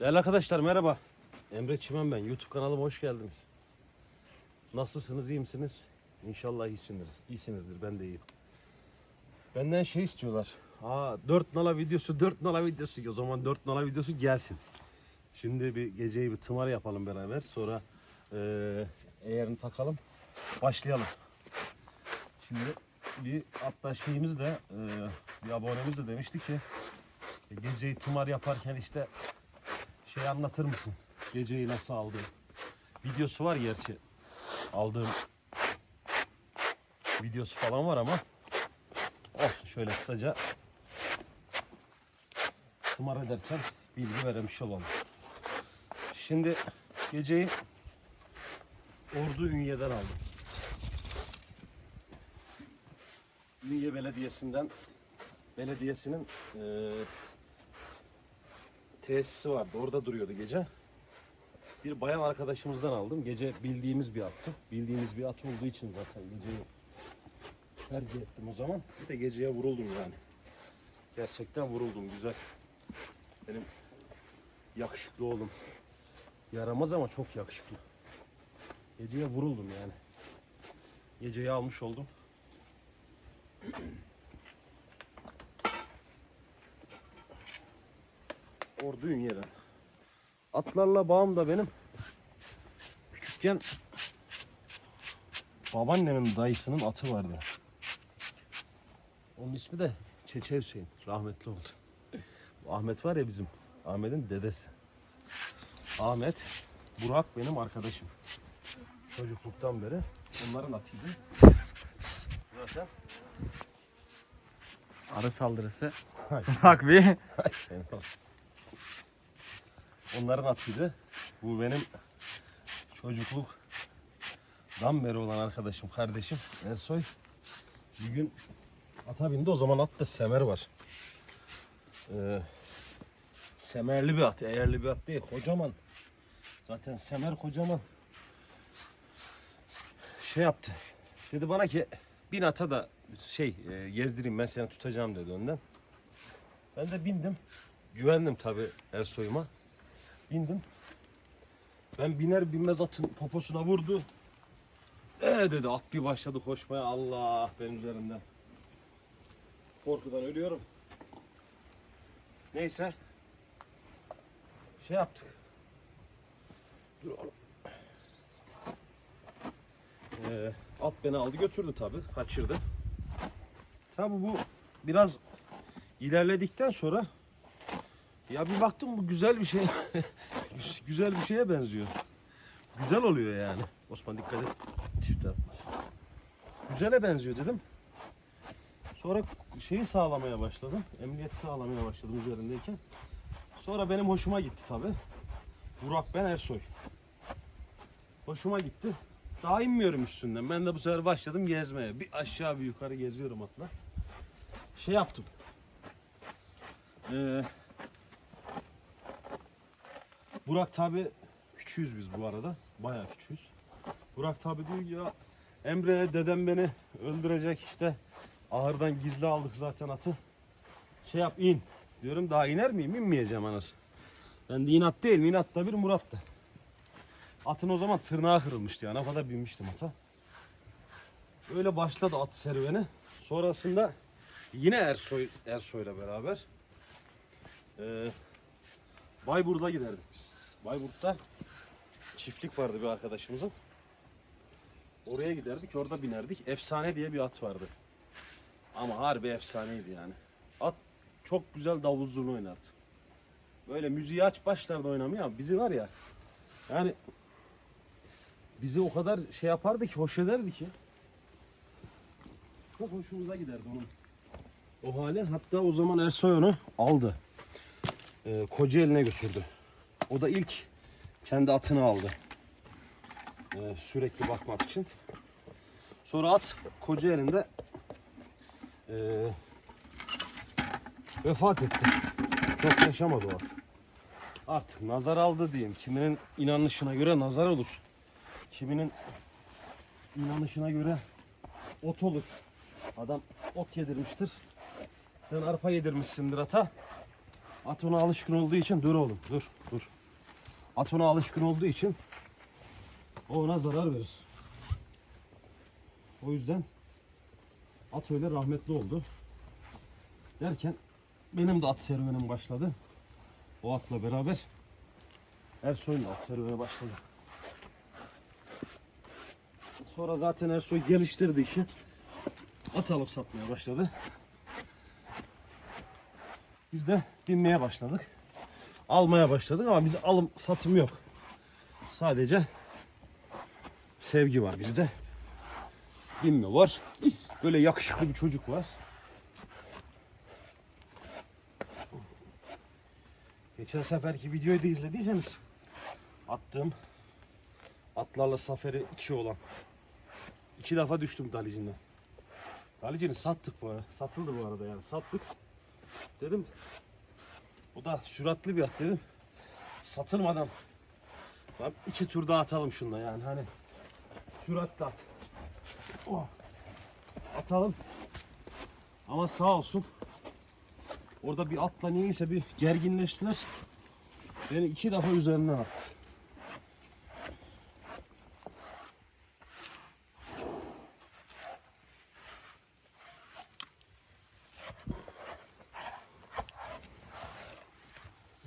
Değerli arkadaşlar merhaba. Emre Çimen ben. YouTube kanalıma hoş geldiniz. Nasılsınız, iyi misiniz? İnşallah iyisindir. İyisinizdir, ben de iyiyim. Benden şey istiyorlar. Aa 4 nala videosu, 4 nala videosu. O zaman 4 nala videosu gelsin. Şimdi bir geceyi bir tımar yapalım beraber. Sonra eee eğerini takalım. Başlayalım. Şimdi bir hatta şeyimiz de eee, bir abonemiz de demişti ki e, geceyi tımar yaparken işte şey anlatır mısın? Geceyi nasıl aldın? Videosu var gerçi. Aldığım videosu falan var ama olsun şöyle kısaca tımar ederken bilgi vermiş olalım. Şimdi geceyi Ordu Ünye'den aldım. Ünye Belediyesi'nden belediyesinin eee tesisi vardı. Orada duruyordu gece. Bir bayan arkadaşımızdan aldım. Gece bildiğimiz bir attı. Bildiğimiz bir at olduğu için zaten geceyi tercih ettim o zaman. Bir de geceye vuruldum yani. Gerçekten vuruldum. Güzel. Benim yakışıklı oğlum. Yaramaz ama çok yakışıklı. Geceye vuruldum yani. Geceyi almış oldum. Ordu Ünye'den. Atlarla bağım da benim. Küçükken babaannemin dayısının atı vardı. Onun ismi de Çeçe Hüseyin. Rahmetli oldu. Ahmet var ya bizim. Ahmet'in dedesi. Ahmet, Burak benim arkadaşım. Çocukluktan beri. Onların atıydı. Zaten Arı saldırısı. Bak bir. Senin olsun. Onların atıydı. Bu benim çocukluktan beri olan arkadaşım, kardeşim Ersoy. Bir gün ata bindi. O zaman atta semer var. Ee, semerli bir at, eğerli bir at değil. Kocaman. Zaten semer kocaman. Şey yaptı. Dedi bana ki bin ata da şey e, gezdireyim ben seni tutacağım dedi önden. Ben de bindim. Güvendim tabi Ersoy'uma. Bindim. Ben biner binmez atın poposuna vurdu. Ee dedi at bir başladı koşmaya Allah benim üzerimden. Korkudan ölüyorum. Neyse. Şey yaptık. Dur oğlum. Ee, at beni aldı götürdü tabi. Kaçırdı. Tabi bu biraz ilerledikten sonra ya bir baktım bu güzel bir şey. güzel bir şeye benziyor. Güzel oluyor yani. Osman dikkat et. Çift atmasın. Güzele benziyor dedim. Sonra şeyi sağlamaya başladım. Emniyeti sağlamaya başladım üzerindeyken. Sonra benim hoşuma gitti tabi. Burak ben Ersoy. Hoşuma gitti. Daha inmiyorum üstünden. Ben de bu sefer başladım gezmeye. Bir aşağı bir yukarı geziyorum atla. Şey yaptım. Ee, Burak tabi küçüğüz biz bu arada. Bayağı küçüğüz. Burak tabi diyor ya Emre dedem beni öldürecek işte. Ahırdan gizli aldık zaten atı. Şey yap in. Diyorum daha iner miyim? İnmeyeceğim anası. Ben de inat değil. Inat da bir Murat da. Atın o zaman tırnağı kırılmıştı yani. O kadar binmiştim ata. Öyle başladı at serüveni. Sonrasında yine Ersoy Ersoy'la beraber ee, Bayburt'a giderdik biz. Bayburt'ta çiftlik vardı bir arkadaşımızın. Oraya giderdik, orada binerdik. Efsane diye bir at vardı. Ama harbi efsaneydi yani. At çok güzel davul zurna oynardı. Böyle müziği aç başlardı oynamaya ama bizi var ya yani bizi o kadar şey yapardı ki, hoş ederdi ki. Çok hoşumuza giderdi onun. O hali hatta o zaman Ersoy onu aldı e, Kocaeli'ne götürdü. O da ilk kendi atını aldı. E, sürekli bakmak için. Sonra at Kocaeli'nde e, vefat etti. Çok yaşamadı o at. Artık nazar aldı diyeyim. Kiminin inanışına göre nazar olur. Kiminin inanışına göre ot olur. Adam ot yedirmiştir. Sen arpa yedirmişsindir ata. At ona alışkın olduğu için dur oğlum dur dur. At ona alışkın olduğu için o ona zarar verir. O yüzden at öyle rahmetli oldu. Derken benim de at serüvenim başladı. O atla beraber Ersoy'un da at serüveni başladı. Sonra zaten Ersoy geliştirdi işi. At alıp satmaya başladı. Biz de binmeye başladık. Almaya başladık ama biz alım satım yok. Sadece sevgi var bizde. Binme var. Böyle yakışıklı bir çocuk var. Geçen seferki videoyu da izlediyseniz attığım atlarla safari iki olan. iki defa düştüm Dalici'nden. Dalici'ni sattık bu arada. Satıldı bu arada yani sattık. Dedim bu da süratli bir at dedim. Satılmadan Bak iki tur daha atalım şunda yani hani süratli at. Oh. Atalım. Ama sağ olsun orada bir atla niyeyse bir gerginleştiler. Beni iki defa üzerinden attı.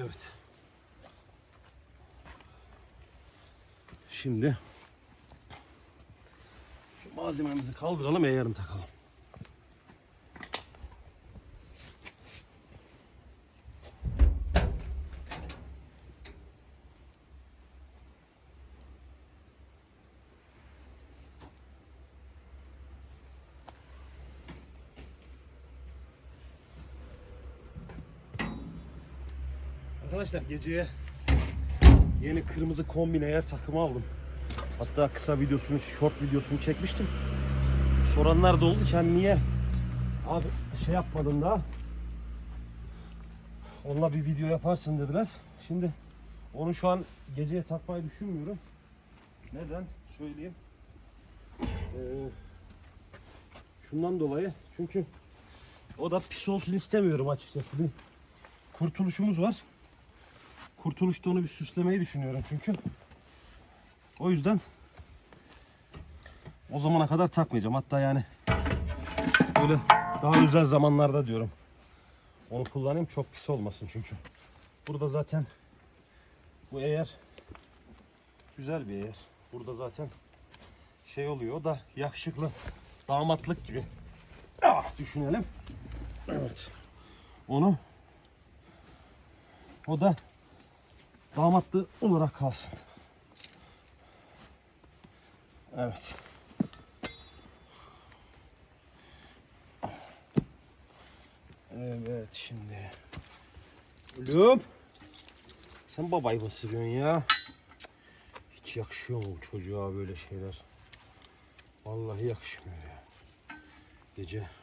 Evet. Şimdi şu malzememizi kaldıralım yarın takalım. Arkadaşlar geceye yeni kırmızı kombine yer takımı aldım. Hatta kısa videosunu, short videosunu çekmiştim. Soranlar da oldu ki hani niye abi şey yapmadın daha. Onunla bir video yaparsın dediler. Şimdi onu şu an geceye takmayı düşünmüyorum. Neden? Söyleyeyim. Ee, şundan dolayı çünkü o da pis olsun istemiyorum açıkçası. Bir kurtuluşumuz var. Kurtuluşta onu bir süslemeyi düşünüyorum çünkü. O yüzden o zamana kadar takmayacağım. Hatta yani böyle daha özel zamanlarda diyorum. Onu kullanayım çok pis olmasın çünkü. Burada zaten bu eğer güzel bir eğer. Burada zaten şey oluyor o da yakışıklı damatlık gibi. Ah, düşünelim. Evet. Onu o da damatlı olarak kalsın. Evet. Evet şimdi. Oğlum. Sen babayı mı sürüyorsun ya? Hiç yakışıyor mu çocuğa böyle şeyler? Vallahi yakışmıyor ya. Gece.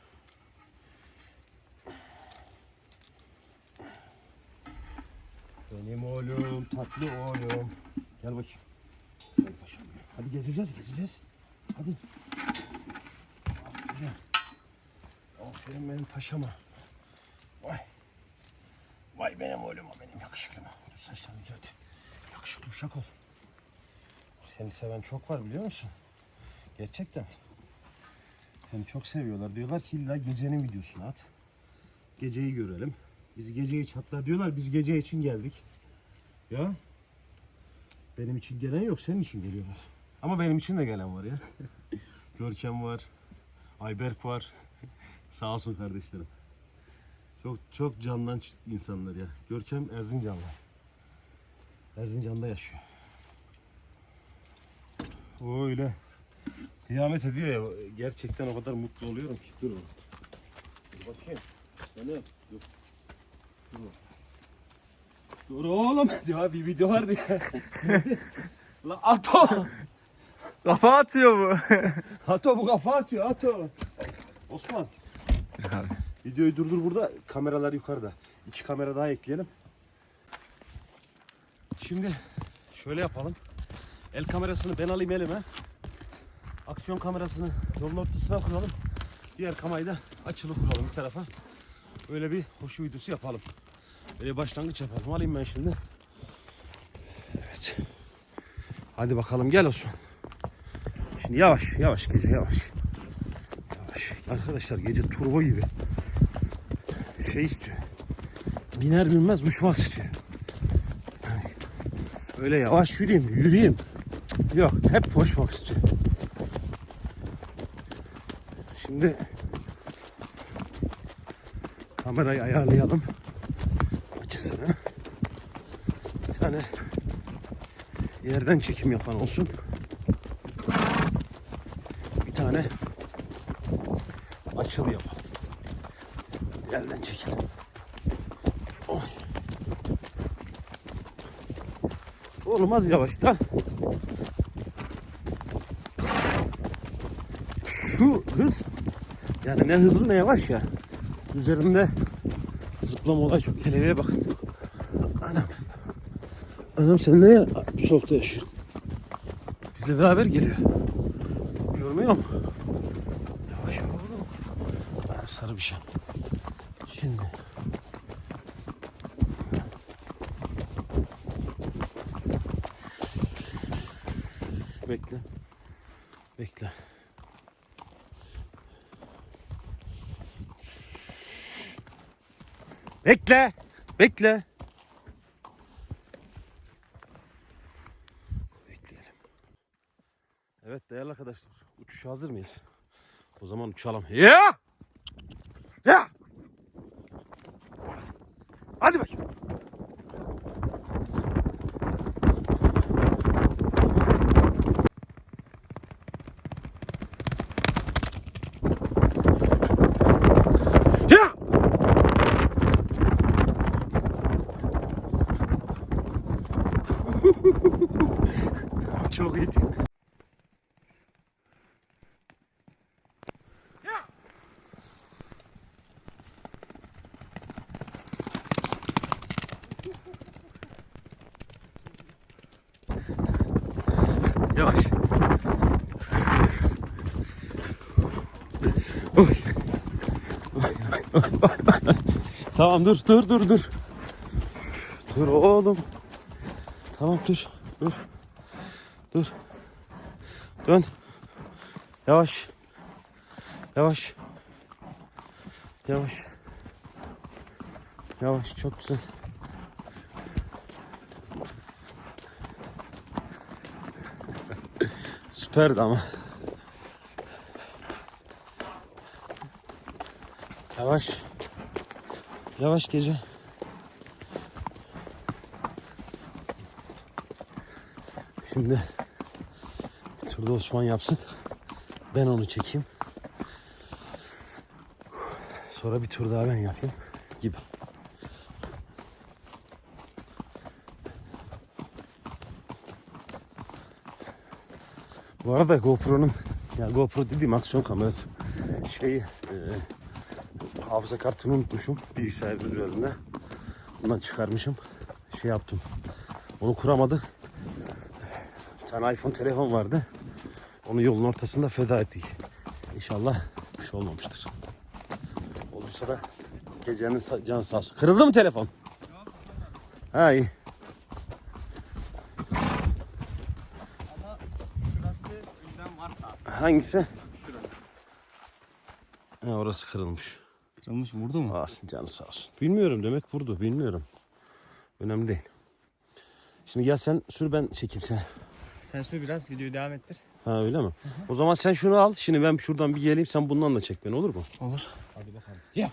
Benim oğlum, tatlı oğlum. Gel bakayım. Gel paşam. Hadi gezeceğiz, gezeceğiz. Hadi. Aferin. Aferin benim paşama. Vay. Vay benim oğluma, benim yakışıklıma. Dur saçlarını düzelt. Yakışıklı uşak ol. Seni seven çok var biliyor musun? Gerçekten. Seni çok seviyorlar. Diyorlar ki illa gecenin videosunu at. Geceyi görelim. Biz gece için hatta diyorlar biz gece için geldik. Ya benim için gelen yok senin için geliyorlar. Ama benim için de gelen var ya. Görkem var. Ayberk var. Sağ olsun kardeşlerim. Çok çok candan insanlar ya. Görkem Erzincanlı. Erzincan'da yaşıyor. O öyle kıyamet ediyor ya. Gerçekten o kadar mutlu oluyorum ki. Dur. Dur bakayım. Seni dur. Dur. Dur oğlum. Ya bir video vardı ya. La ato. Kafa atıyor bu. Ato bu kafa atıyor Ato. Osman. Abi. Videoyu durdur burada. Kameralar yukarıda. İki kamera daha ekleyelim. Şimdi şöyle yapalım. El kamerasını ben alayım elime. Aksiyon kamerasını yolun ortasına kuralım. Diğer kamerayı da açılı kuralım bir tarafa. Öyle bir hoşu videosu yapalım. Böyle başlangıç yapalım. Alayım ben şimdi. Evet. Hadi bakalım gel Osman. Şimdi yavaş yavaş gece yavaş. Yavaş. Arkadaşlar gece turbo gibi. Şey istiyor. Biner binmez uçmak istiyor. Öyle yavaş yürüyeyim yürüyeyim. Yok hep koşmak istiyor. Şimdi kamerayı ayarlayalım açısını. Bir tane yerden çekim yapan olsun. Bir tane açılı yapalım. Yerden çekelim. Oy. Olmaz yavaşta. Şu hız yani ne hızlı ne yavaş ya. Üzerinde zıplama olay çok. Kelebeğe bakın. Anam. Sen ne soğukta yaşıyorsun? Bizle beraber geliyor. Görmüyor musun? Yavaş ol sarı bir şey. Şimdi. Bekle. Bekle. Bekle. Bekle. Bekleyelim. Evet değerli arkadaşlar. Uçuşa hazır mıyız? O zaman uçalım. Ya! Hadi bakayım. Ya! Çok iyiydi. Yavaş. Oy. tamam dur dur dur dur. Dur oğlum. Tamam dur dur. Dur. Dön. Yavaş. Yavaş. Yavaş. Yavaş çok güzel. Süperdi ama. Yavaş. Yavaş gece. Şimdi bir turda Osman yapsın. Ben onu çekeyim. Sonra bir tur daha ben yapayım gibi. Bu arada GoPro'nun ya GoPro dediğim aksiyon kamerası şeyi e, hafıza kartını unutmuşum bilgisayar üzerinde. Bundan çıkarmışım. Şey yaptım. Onu kuramadık. Bir tane iPhone telefon vardı. Onu yolun ortasında feda ettik. İnşallah bir şey olmamıştır. Olursa da gecenin canı sağ olsun. Kırıldı mı telefon? Ha iyi. Hangisi? Şurası. Ha, orası kırılmış. Kırılmış vurdu mu? Alsın canı sağ olsun. Bilmiyorum demek vurdu. Bilmiyorum. Önemli değil. Şimdi gel sen sür ben çekeyim seni. Sen sür biraz videoyu devam ettir. Ha öyle mi? O zaman sen şunu al. Şimdi ben şuradan bir geleyim. Sen bundan da çek beni olur mu? Olur. Hadi bakalım. Ya.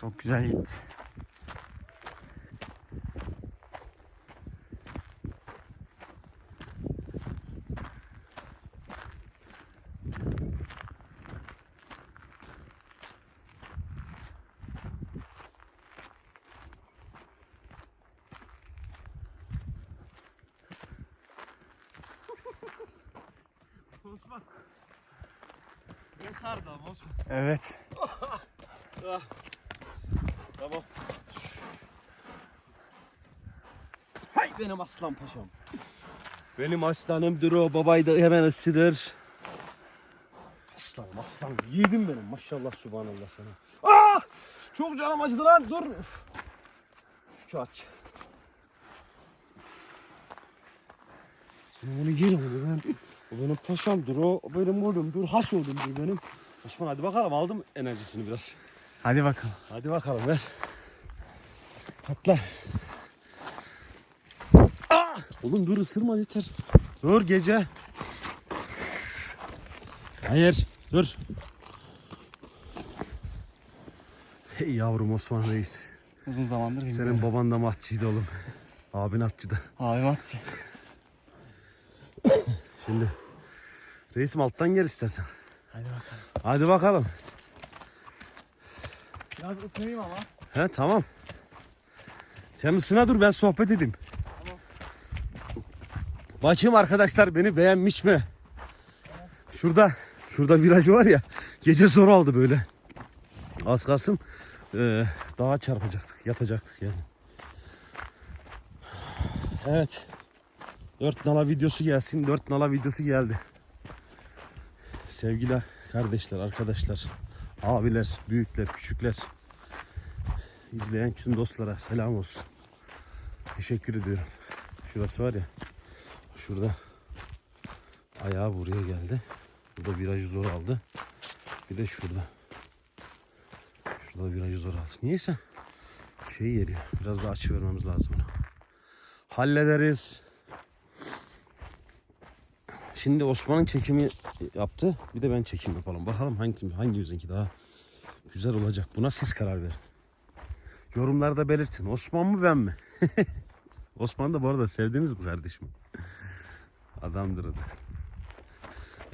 Çok güzel gitti. Osman. Ne sardı ama Osman. Evet. Benim aslan paşam. Benim aslanımdır o babayı da hemen ısıdır. Aslanım aslanım yiğidim benim maşallah subhanallah sana. Aa! Çok canım acıdı lan dur. Şu aç. Ben onu yerim onu ben. O benim paşamdır o benim oğlumdur has oğlumdur benim. Osman hadi bakalım aldım enerjisini biraz. Hadi bakalım. Hadi bakalım ver. Patla. Oğlum dur ısırma yeter. Dur gece. Hayır dur. Hey yavrum Osman Reis. Uzun zamandır Senin baban da matçıydı oğlum. Abin atçı da. Abim atçı. Şimdi reisim alttan gel istersen. Hadi bakalım. Hadi bakalım. Biraz ısınayım ama. He tamam. Sen ısına dur ben sohbet edeyim. Bakayım arkadaşlar beni beğenmiş mi? Şurada şurada virajı var ya gece zor aldı böyle. Az kalsın eee dağa çarpacaktık yatacaktık yani. Evet. Dört nala videosu gelsin. Dört nala videosu geldi. Sevgili kardeşler, arkadaşlar, abiler, büyükler, küçükler. İzleyen bütün dostlara selam olsun. Teşekkür ediyorum. Şurası var ya. Şurada ayağı buraya geldi. Burada virajı zor aldı. Bir de şurada. Şurada virajı zor aldı. Niyeyse şey geliyor. Biraz daha açı vermemiz lazım onu. Hallederiz. Şimdi Osman'ın çekimi yaptı. Bir de ben çekim yapalım. Bakalım hangi hangimizinki daha güzel olacak. Buna siz karar verin. Yorumlarda belirtin. Osman mı ben mi? Osman da bu arada sevdiniz mi kardeşim? Adamdır o da.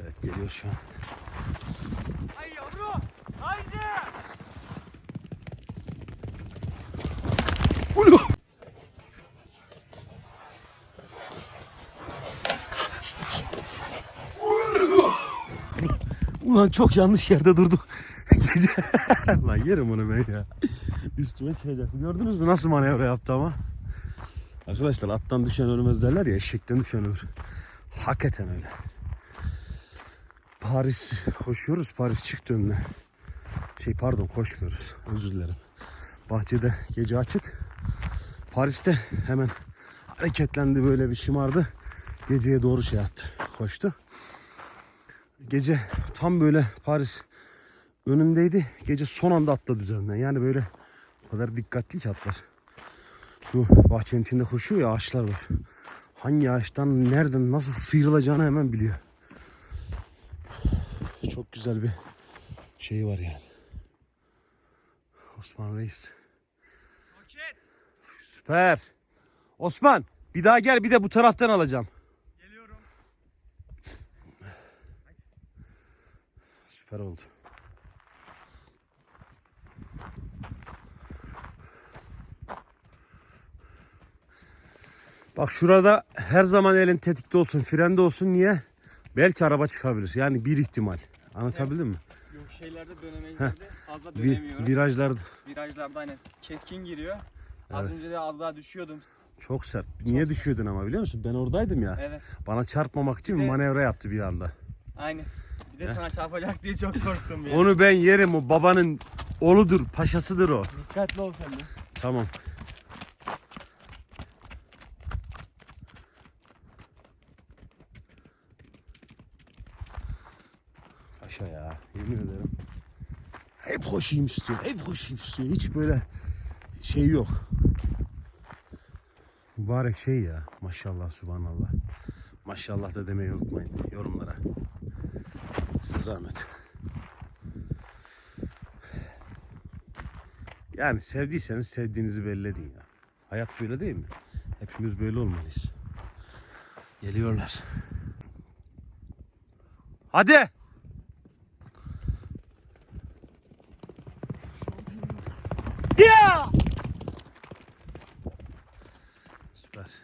Evet geliyor şu an. Hay yavrum. Haydi. Ulan çok yanlış yerde durduk. Gece. Lan yerim onu ben ya. Üstüme çıkacak. Gördünüz mü nasıl manevra yaptı ama? Arkadaşlar attan düşen ölmez derler ya eşekten düşen ölür. Hakikaten öyle. Paris koşuyoruz. Paris çıktı önüne. Şey pardon koşmuyoruz. Özür dilerim. Bahçede gece açık. Paris'te hemen hareketlendi böyle bir şımardı. Geceye doğru şey yaptı. Koştu. Gece tam böyle Paris önündeydi. Gece son anda atladı üzerinden. Yani böyle o kadar dikkatli ki atlar. Şu bahçenin içinde koşuyor ya ağaçlar var. Hangi ağaçtan nereden nasıl sıyrılacağını hemen biliyor. Çok güzel bir şey var yani. Osman Reis. Roket. Süper. Osman bir daha gel bir de bu taraftan alacağım. Geliyorum. Süper oldu. Bak şurada her zaman elin tetikte olsun, frende olsun. Niye? Belki araba çıkabilir. Yani bir ihtimal. Anlatabildim mi? Yok şeylerde dönemeyince fazla dönemiyorum. virajlarda Virajlarda aynen keskin giriyor. Az Evet. önce de az daha düşüyordum. çok sert. Niye düşüyordun ama biliyor musun? Ben oradaydım ya. Evet. Bana çarpmamak için Bir de- manevra yaptı bir anda. Aynen. Bir de sana çarpacak diye çok korktum ya. Onu ben yerim. O babanın oğludur, paşasıdır o. Dikkatli ol sen de. Tamam. Paşa ya yemin ederim. Hep koşayım istiyor. Hep koşayım istiyor. Hiç böyle şey yok. Mübarek şey ya. Maşallah subhanallah. Maşallah da demeyi unutmayın yorumlara. Size zahmet. Yani sevdiyseniz sevdiğinizi belli edin ya. Hayat böyle değil mi? Hepimiz böyle olmalıyız. Geliyorlar. Hadi. Ya. Süper.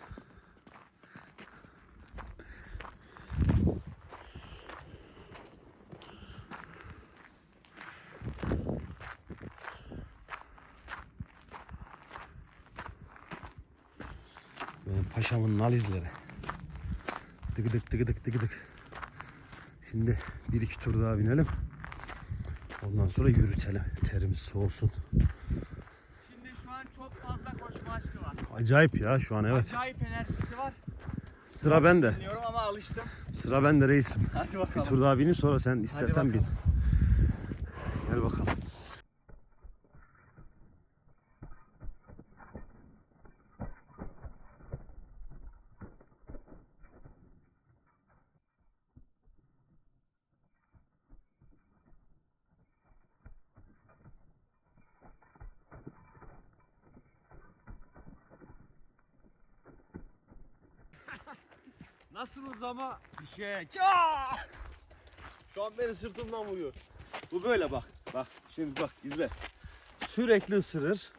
Paşamın nalizleri. Tıgıdık tıgıdık tıgıdık. Şimdi bir iki tur daha binelim. Ondan sonra yürütelim. Terimiz soğusun. Şimdi şu an çok fazla koşma aşkı var. Acayip ya şu an evet. Acayip enerjisi var. Sıra bende. Biliyorum ama alıştım. Sıra bende reisim. Hadi Bir bakalım. tur daha bineyim sonra sen istersen bin. bakalım. Gel bakalım. Nasılsınız ama fişek. Ya! Şu an beni sırtımdan vuruyor. Bu böyle bak. Bak şimdi bak izle. Sürekli ısırır.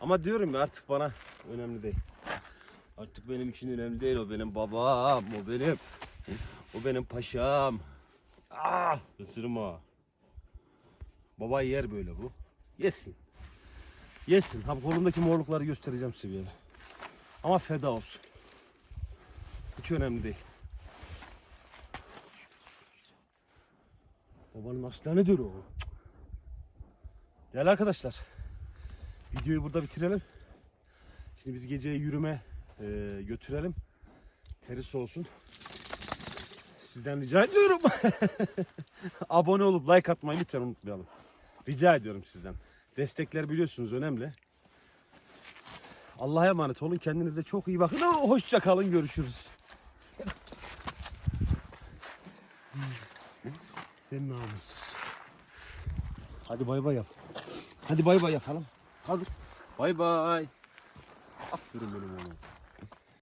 Ama diyorum ya artık bana önemli değil. Artık benim için önemli değil. O benim babam. O benim. O benim paşam. Ah! Isırma. Baba yer böyle bu. Yesin. Yesin. Ha kolumdaki morlukları göstereceğim size bir yere. Ama feda olsun. Hiç önemli değil. Babanın aslanıdır o. Değerli arkadaşlar. Videoyu burada bitirelim. Şimdi biz geceye yürüme e, götürelim. Teri soğusun. Sizden rica ediyorum. Abone olup like atmayı lütfen unutmayalım. Rica ediyorum sizden. Destekler biliyorsunuz önemli. Allah'a emanet olun. Kendinize çok iyi bakın. Hoşça kalın. Görüşürüz. Sen namussuz. Hadi bay bay yap. Hadi bay bay yapalım. Hadi. Bay bay. Aferin benim oğlum.